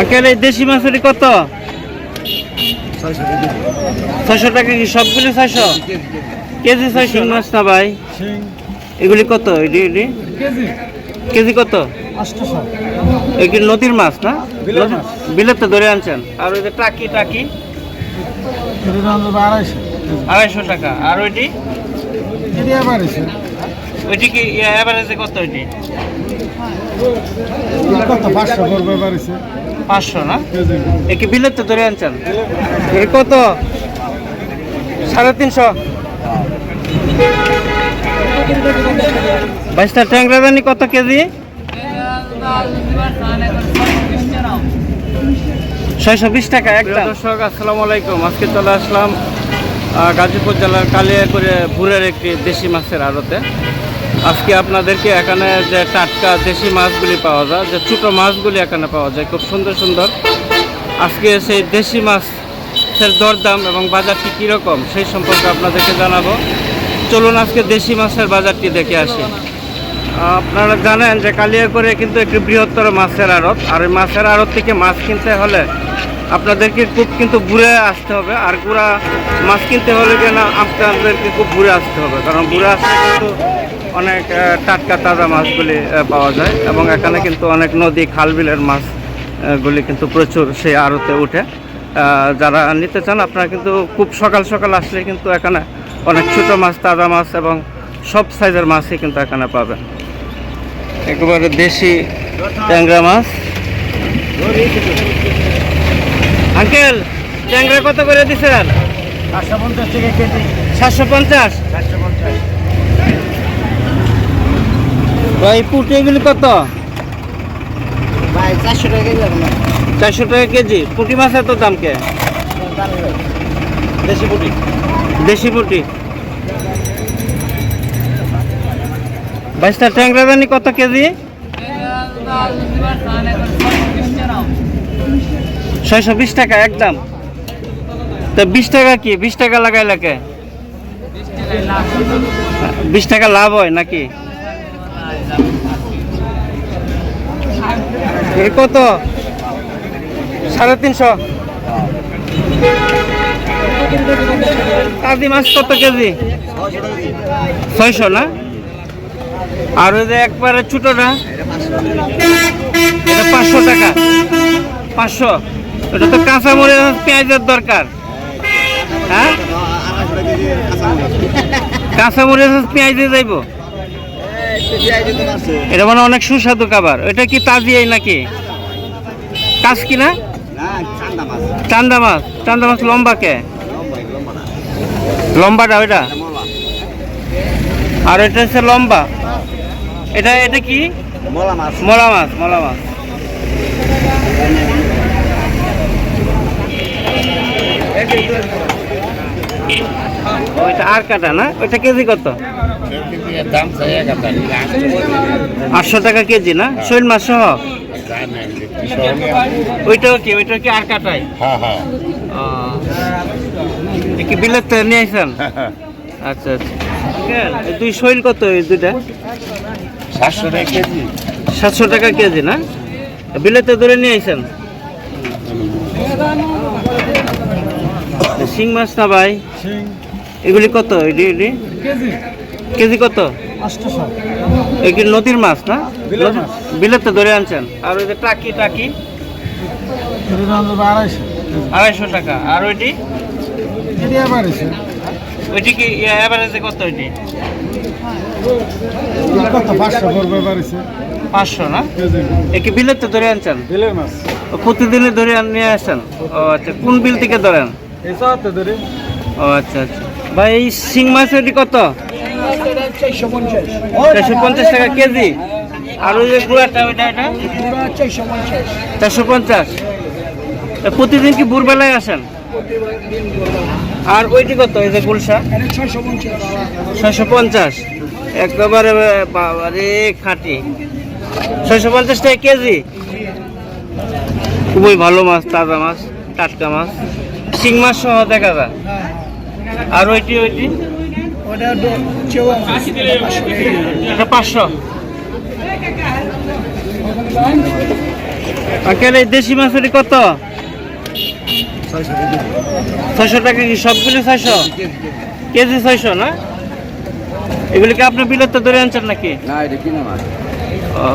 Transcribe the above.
এই দেশি মাছুরি কত? ছয়শো টাকা কি সবগুলি ছয়শো? কেজি ছয় শিং মাছ না ভাই? এগুলি কত? এটি এটি? কেজি। কেজি কত? এগুলি নদীর মাছ না? বিলেতে ধরে আনছেন। আর ওই যে টাকি টাকি? আড়াইশো। টাকা। আর ওইটি? ওইটি কি অ্যাভারেজে কত ওইটি কত? পাঁচশো করবে বাড়িছে পাঁচশো না? একে কি বিলেতে ধরে আনছেন? এ কত? সাড়ে তিনশো? বাইশটা ট্যাংরা জানি কত কেজি? ছয়শো বিশ টাকা একদম দর্শক, আসসালামু আলাইকুম। আজকে চলে আসলাম গাজীপুর জেলার করে ভুরের একটি দেশি মাছের আড়তে। আজকে আপনাদেরকে এখানে যে টাটকা দেশি মাছগুলি পাওয়া যায়, যে ছোটো মাছগুলি এখানে পাওয়া যায়, খুব সুন্দর সুন্দর। আজকে সেই দেশি মাছের দরদাম এবং বাজারটি কীরকম সেই সম্পর্কে আপনাদেরকে জানাব। চলুন আজকে দেশি মাছের বাজারটি দেখে আসি। আপনারা জানেন যে কালিয়াকরে কিন্তু একটি বৃহত্তর মাছের আড়ত, আর ওই মাছের আড়ত থেকে মাছ কিনতে হলে আপনাদেরকে খুব কিন্তু ঘুরে আসতে হবে, আর গুড়া মাছ কিনতে হলে যে না, আপনাদেরকে খুব ঘুরে আসতে হবে, কারণ ঘুরে আসলে কিন্তু অনেক টাটকা তাজা মাছগুলি পাওয়া যায় এবং এখানে কিন্তু অনেক নদী খাল বিলের মাছ আহ, গুলি কিন্তু প্রচুর সেই আড়তে উঠে। যারা নিতে চান আপনারা কিন্তু খুব সকাল সকাল আসলে কিন্তু এখানে অনেক ছোট মাছ তাজা মাছ এবং সব সাইজের মাছই কিন্তু এখানে পাবেন। একেবারে দেশি ট্যাংরা মাছ। আঙ্কেল ট্যাংরা কত করে দিচ্ছেন? পঞ্চাশ সাতশো পঞ্চাশ? চারশো পঞ্চাশ। ভাই পুটি এগুলি কত? ভাই চারশো টাকা কেজি আপনার চারশো টাকা কেজি। পুঁটি মাছ এত দাম কে? দেশি পুটি। দেশি পুঁটি। বাইশটা ট্যাংরা জানি কত কেজি? ছয়শো বিশ টাকা একদম। তো বিশ টাকা কি? বিশ টাকা লাগাই লাগে বিশ টাকা লাভ হয় নাকি? কত? সাড়ে তিনশো। কাজি মাছ কত কেজি? ছয়শো না? আর ওই যে একবারে ছোটটা এটা পাঁচশো টাকা। পাঁচশো। এটা তো কাঁচা মরিচ পেঁয়াজের দরকার। হ্যাঁ? কাঁচা মরিচ পেঁয়াজ যাইব। এটা মানে অনেক সুস্বাদু খাবার। এটা কি তাজিয়াই নাকি? কাজ কি না? চান্দা মাছ। চান্দা মাছ। লম্বা কে? লম্বাটা ওইটা আর এটা হচ্ছে লম্বা। এটা এটা কি? মোলা মাছ। মলা মাছ মলা মাছ। ওইটা কাটা না? ওইটা কেজি কত? আটশো টাকা কেজি না? শৈল মাছ সহ? ওইটাও কি ওইটাও কি আর কাটাই হ্যাঁ হ্যাঁ কি বিলেত থেকে নিয়ে আসেন আচ্ছা আচ্ছা। দুই শৈল কত এই দুইটা? সাতশো টাকা কেজি সাতশো টাকা কেজি না বিলেতে ধরে নিয়ে আসেন শিং মাছ না ভাই? শিং। এগুলি কত? এটি এটি? কেজি। কেজি কত? এগুলি নদীর মাছ না? বিলের। বিলেতে ধরে আনছেন। আর ওই যে টাকি টাকি? আড়াইশো। টাকা। আর ওইটি? ওইটি কি অ্যাভারেজে কত ওইটি পাঁচশো না? কেজি। এ কি বিলেতে ধরে আনছেন? বিলের মাছ। ও প্রতিদিনই ধরে নিয়ে আসেন? ও আচ্ছা কোন বিল থেকে ধরেন? ধরে। ও আচ্ছা আচ্ছা। ভাই, এই শিং মাছ ওইটি কত? চারশো পঞ্চাশ টাকা কেজি। আর ওই যে গুড়াটা, ওইটা এটা চারশো পঞ্চাশ। প্রতিদিন কি ভোরবেলায় আসেন? আর ওইটি কত, এই যে গুলশা? ছয়শো পঞ্চাশ। একেবারে বাবারে, খাঁটি। ছয়শো পঞ্চাশ টাকা কেজি। খুবই ভালো মাছ, তাজা মাছ, টাটকা মাছ। শিং মাছ সহ দেখা যায়। আর ওইটি ওইটি? ওটা পাঁচশো। আঙ্কেল এই দেশি মাছেরই কত? ছয়শো টাকা কি সবগুলি ছয়শো? কেজি ছয়শো না? এগুলি কি আপনি বিলেতে ধরে আনছেন নাকি? না এটা কিনে মাছ। ও।